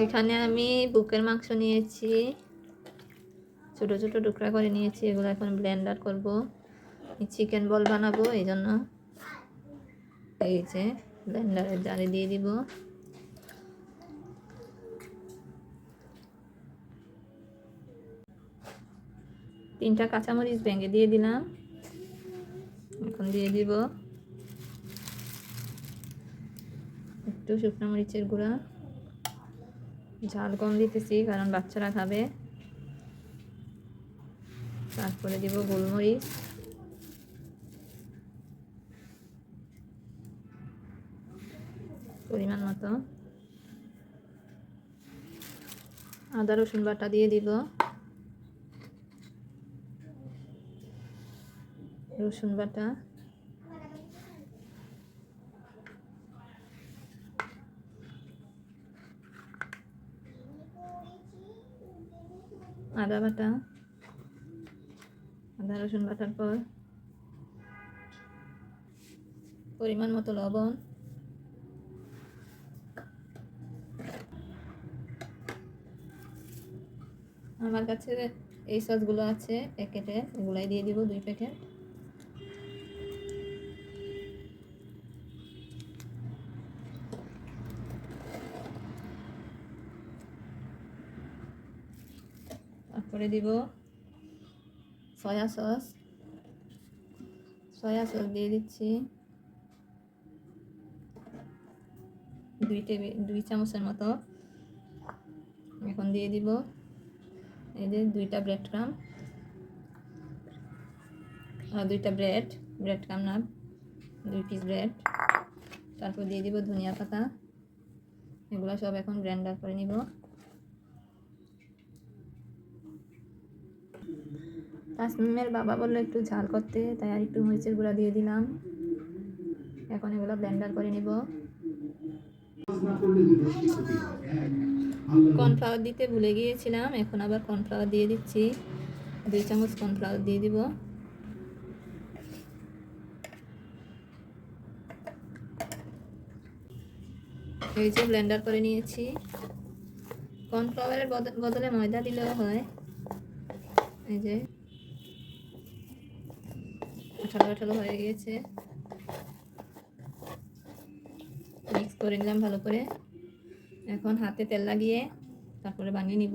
এখানে আমি বুকের মাংস নিয়েছি। ছোট ছোট টুকরা করে নিয়েছি। এগুলো এখন ব্লেন্ডার করব। চিকেন বল বানাবো, এই জন্য। এই যে ব্লেন্ডারের জারে দিয়ে দিব। তিনটা কাঁচামরিচ ভেঙে দিয়ে দিলাম। এখন দিয়ে দিব একটু শুকনো মরিচের গুঁড়া। ঝাল কম দিতেছি, কারণ বাচ্চারা খাবে। তারপরে দিব গোলমরিচ। পরিমাণ মতো। আদা, রসুন বাটা দিয়ে দিব। রসুন বাটা। আদা বাটা, আদা, রসুন বাটার পর পরিমাণ মতো লবণ। আমার কাছে এই সসগুলো আছে, প্যাকেটে এগুলাই দিয়ে দিব দুই প্যাকেট। তারপরে দিব। Soya sauce. সয়া সস দিয়ে দিচ্ছি। দুই টেবিল দুই চামচের মতো। এখন দিয়ে দিব। এই যে দুইটা ব্রেড ক্রাম দুইটা ব্রেড ব্রেড ক্রাম না, দুই পিস ব্রেড তারপর দিয়ে দিব ধনিয়া পাতা। এগুলো সব এখন ব্লেন্ডার করে নিব। তাসমিমের বাবা বলল, একটু ঝাল করতে। তাই আর একটু মরিচের গুঁড়া দিয়ে দিলাম। এখন এগুলো ব্লেন্ডার করে নিব। কর্নফ্লাওয়ার দিতে ভুলে গিয়েছিলাম, এখন আবার কর্নফ্লাওয়ার দিয়ে দিচ্ছি। দুই চামচ কর্নফ্লাওয়ার দিয়ে দিব। এই যে ব্লেন্ডার করে নিয়েছি। কর্নফ্লাওয়ারের বদলে ময়দা দিলেও হয়। এই যে আঠালো আঠালো হয়ে গিয়েছে। মিক্স করে নিলাম ভালো করে। এখন হাতে তেল লাগিয়ে তারপরে বানিয়ে নিব।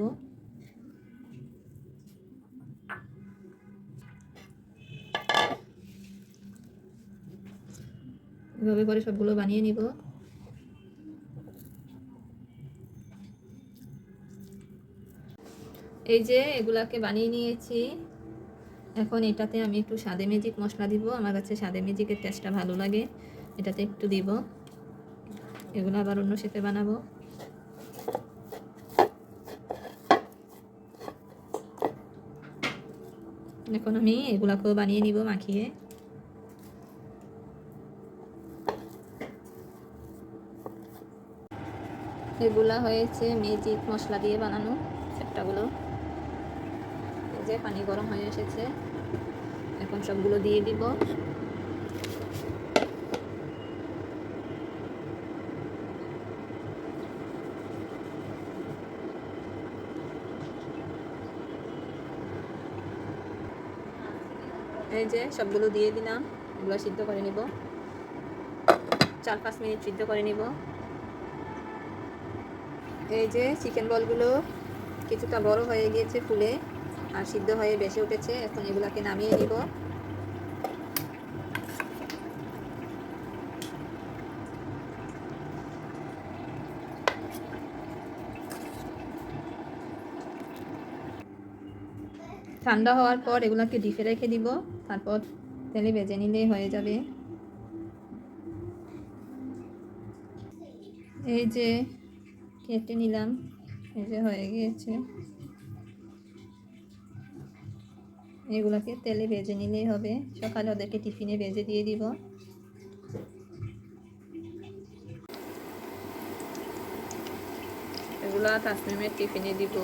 এভাবে করে সবগুলো বানিয়ে নিব। এই যে এগুলাকে বানিয়ে নিয়েছি। এখন এটাতে আমি একটু সাদে ম্যাজিক মশলা দিব। আমার কাছে সাদে ম্যাজিকের টেস্টটা ভালো লাগে। এটাতে একটু দিব। এগুলো আবার অন্য শেপে বানাবো। এখন আমি এগুলাকেও বানিয়ে নিব মাখিয়ে। এগুলা হয়েছে ম্যাজিক মশলা দিয়ে বানানো সেপটাগুলো এই যে পানি গরম হয়ে এসেছে, এখন সবগুলো দিয়ে দিব। এই যে সবগুলো দিয়ে দিলাম, এগুলো সিদ্ধ করে নিব। চার পাঁচ মিনিট সিদ্ধ করে নিব। এই যে চিকেন বলগুলো কিছুটা বড় হয়ে গিয়েছে ফুলে। আর সিদ্ধ হয়ে বেশি উঠেছে, এখন এগুলাকে নামিয়ে নিব। ঠান্ডা হওয়ার পর এগুলাকে ডিপে রেখে দিব, তারপর তেলে ভেজে নিলেই হয়ে যাবে। এই যে, কেটে নিলাম, এই যে হয়ে গিয়েছে। এগুলাকে তেলে ভেজে নিলেই হবে। সকালে ওদেরকে টিফিনে ভেজে দিয়ে দিব। এগুলো তাসমিমের টিফিনে দিব।